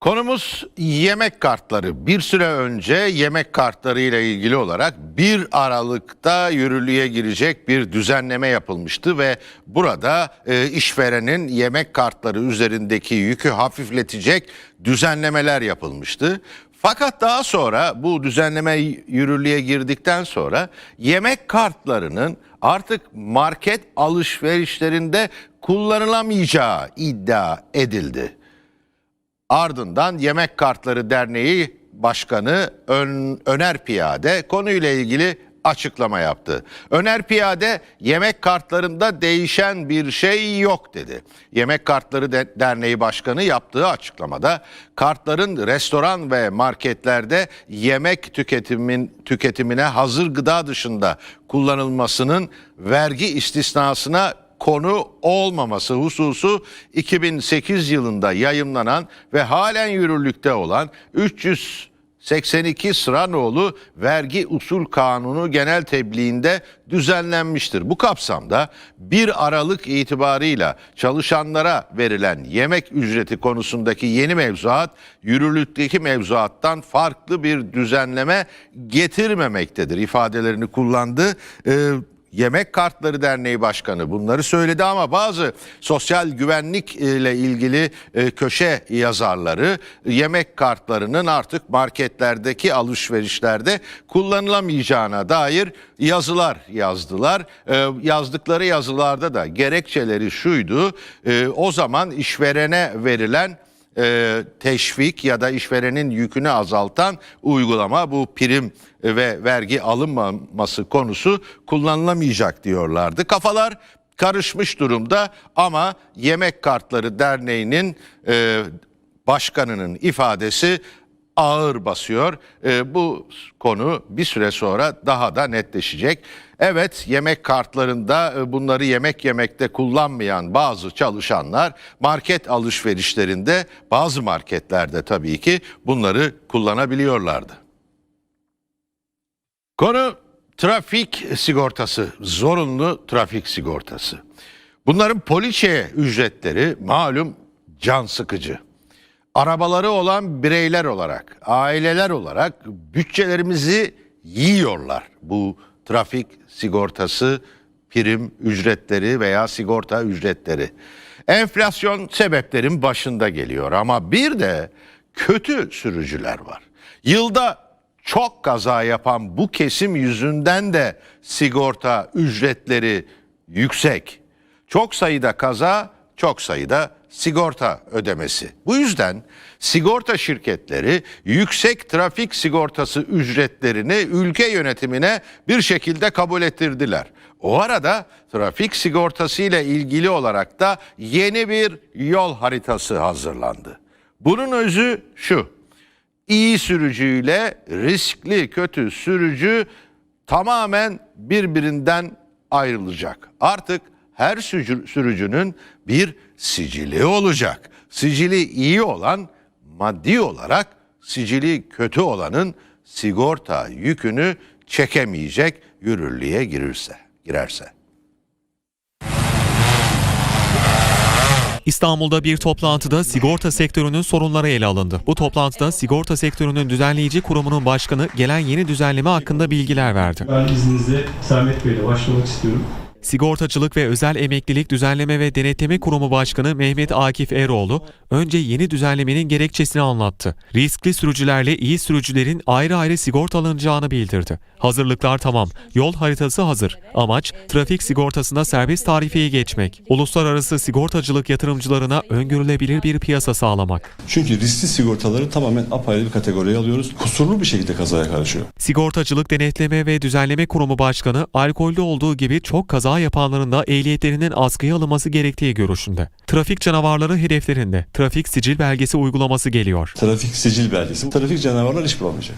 Konumuz yemek kartları. Bir süre önce yemek kartları ile ilgili olarak 1 Aralık'ta yürürlüğe girecek bir düzenleme yapılmıştı ve burada e, işverenin yemek kartları üzerindeki yükü hafifletecek düzenlemeler yapılmıştı. Fakat daha sonra bu düzenleme yürürlüğe girdikten sonra yemek kartlarının artık market alışverişlerinde kullanılamayacağı iddia edildi. Ardından Yemek Kartları Derneği Başkanı Ön- Öner Piyade konuyla ilgili açıklama yaptı. Öner Piyade yemek kartlarında değişen bir şey yok dedi. Yemek Kartları De- Derneği Başkanı yaptığı açıklamada kartların restoran ve marketlerde yemek tüketimin tüketimine hazır gıda dışında kullanılmasının vergi istisnasına konu olmaması hususu 2008 yılında yayımlanan ve halen yürürlükte olan 382 sıra nolu vergi usul kanunu genel tebliğinde düzenlenmiştir. Bu kapsamda 1 Aralık itibarıyla çalışanlara verilen yemek ücreti konusundaki yeni mevzuat yürürlükteki mevzuattan farklı bir düzenleme getirmemektedir ifadelerini kullandı. Ee, Yemek Kartları Derneği Başkanı bunları söyledi ama bazı sosyal güvenlik ile ilgili e, köşe yazarları yemek kartlarının artık marketlerdeki alışverişlerde kullanılamayacağına dair yazılar yazdılar. E, Yazdıkları yazılarda da gerekçeleri şuydu. e, O zaman işverene verilen e, teşvik ya da işverenin yükünü azaltan uygulama bu prim ve vergi alınmaması konusu kullanılamayacak diyorlardı. Kafalar karışmış durumda ama Yemek Kartları Derneği'nin e, başkanının ifadesi ağır basıyor. E, bu konu bir süre sonra daha da netleşecek. Evet yemek kartlarında e, bunları yemek yemekte kullanmayan bazı çalışanlar market alışverişlerinde bazı marketlerde tabii ki bunları kullanabiliyorlardı. Konu trafik sigortası, zorunlu trafik sigortası. Bunların poliçe ücretleri malum can sıkıcı. Arabaları olan bireyler olarak, aileler olarak bütçelerimizi yiyorlar. Bu trafik sigortası, prim ücretleri veya sigorta ücretleri. Enflasyon sebeplerin başında geliyor ama bir de kötü sürücüler var. Yılda çok kaza yapan bu kesim yüzünden de sigorta ücretleri yüksek. Çok sayıda kaza, çok sayıda sigorta ödemesi. Bu yüzden sigorta şirketleri yüksek trafik sigortası ücretlerini ülke yönetimine bir şekilde kabul ettirdiler. O arada trafik sigortası ile ilgili olarak da yeni bir yol haritası hazırlandı. Bunun özü şu iyi sürücüyle riskli kötü sürücü tamamen birbirinden ayrılacak. Artık her sürücü- sürücünün bir sicili olacak. Sicili iyi olan maddi olarak sicili kötü olanın sigorta yükünü çekemeyecek yürürlüğe girirse, girerse. İstanbul'da bir toplantıda sigorta sektörünün sorunları ele alındı. Bu toplantıda sigorta sektörünün düzenleyici kurumunun başkanı gelen yeni düzenleme hakkında bilgiler verdi. Ben izninizle Sermet Bey'le başlamak istiyorum. Sigortacılık ve Özel Emeklilik Düzenleme ve Denetleme Kurumu Başkanı Mehmet Akif Eroğlu önce yeni düzenlemenin gerekçesini anlattı. Riskli sürücülerle iyi sürücülerin ayrı ayrı sigortalanacağını bildirdi. Hazırlıklar tamam, yol haritası hazır. Amaç trafik sigortasında serbest tarifeyi geçmek. Uluslararası sigortacılık yatırımcılarına öngörülebilir bir piyasa sağlamak. Çünkü riskli sigortaları tamamen apayrı bir kategoriye alıyoruz. Kusurlu bir şekilde kazaya karışıyor. Sigortacılık Denetleme ve Düzenleme Kurumu Başkanı alkollü olduğu gibi çok kaza yapanların da ehliyetlerinin askıya alınması gerektiği görüşünde. Trafik canavarları hedeflerinde trafik sicil belgesi uygulaması geliyor. Trafik sicil belgesi. Trafik canavarlar iş bulamayacak.